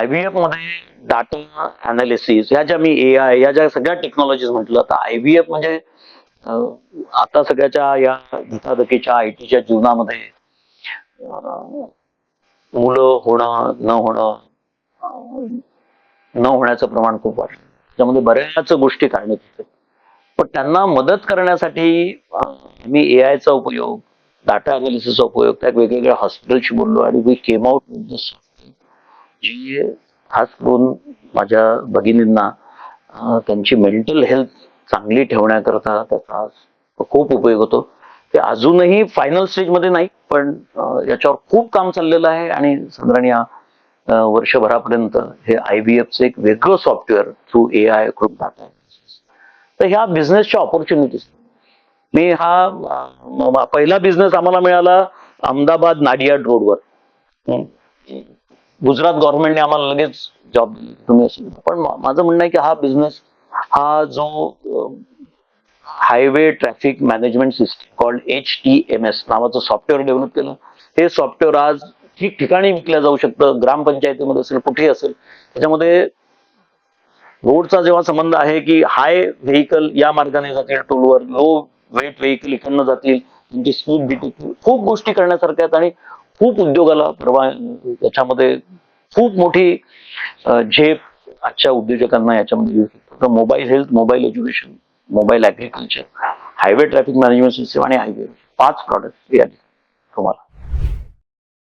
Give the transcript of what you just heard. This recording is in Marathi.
आयव्हीएफमध्ये डाटा अनालिसिस ह्या ज्या मी ए आय या ज्या सगळ्या टेक्नॉलॉजीज म्हटलं तर आयव्हीएफ म्हणजे आता सगळ्याच्या या धकाधकीच्या आय टीच्या जीवनामध्ये मुलं होणं न होणं न होण्याचं प्रमाण खूप वाढलं. त्यामध्ये बऱ्याच गोष्टी कारणीत होते पण त्यांना मदत करण्यासाठी मी ए आयचा उपयोग डाटा अनालिसिसचा उपयोग त्या वेगवेगळ्या हॉस्पिटलशी बोललो आणि वी केम आउट जी खास करून माझ्या भगिनींना त्यांची मेंटल हेल्थ चांगली ठेवण्याकरता त्याचा खूप उपयोग होतो. ते अजूनही फायनल स्टेजमध्ये नाही पण याच्यावर खूप काम चाललेलं आहे आणि साधारण या वर्षभरापर्यंत हे आय बी एफचं एक वेगळं सॉफ्टवेअर थ्रू ए आय करून टाकलं तर ह्या बिझनेसच्या ऑपॉर्च्युनिटीज मी हा पहिला बिझनेस आम्हाला मिळाला अहमदाबाद नाडियाड रोडवर गुजरात गव्हर्नमेंटने आम्हाला लगेच जॉब तुम्ही असेल पण माझं म्हणणं आहे की हा बिझनेस हा जो highway traffic management system called H T M S नावाचं सॉफ्टवेअर डेव्हलप केलं. हे सॉफ्टवेअर आज ठिकठिकाणी विकलं जाऊ शकतं ग्रामपंचायतीमध्ये असेल कुठेही असेल त्याच्यामध्ये रोडचा जेव्हा संबंध आहे की हाय व्हेकल या मार्गाने जातील टोलवर लो वेट व्हेकल इकडनं जातील त्यांची स्पीड डिटेक्ट खूप गोष्टी करण्यासारख्या आहेत आणि खूप उद्योगाला परवा याच्यामध्ये खूप मोठी झेप आजच्या उद्योजकांना याच्यामध्ये येऊ शकतो. Mobile health mobile education mobile agriculture highway traffic management system आणि हायवे पाच प्रॉडक्ट तुम्हाला.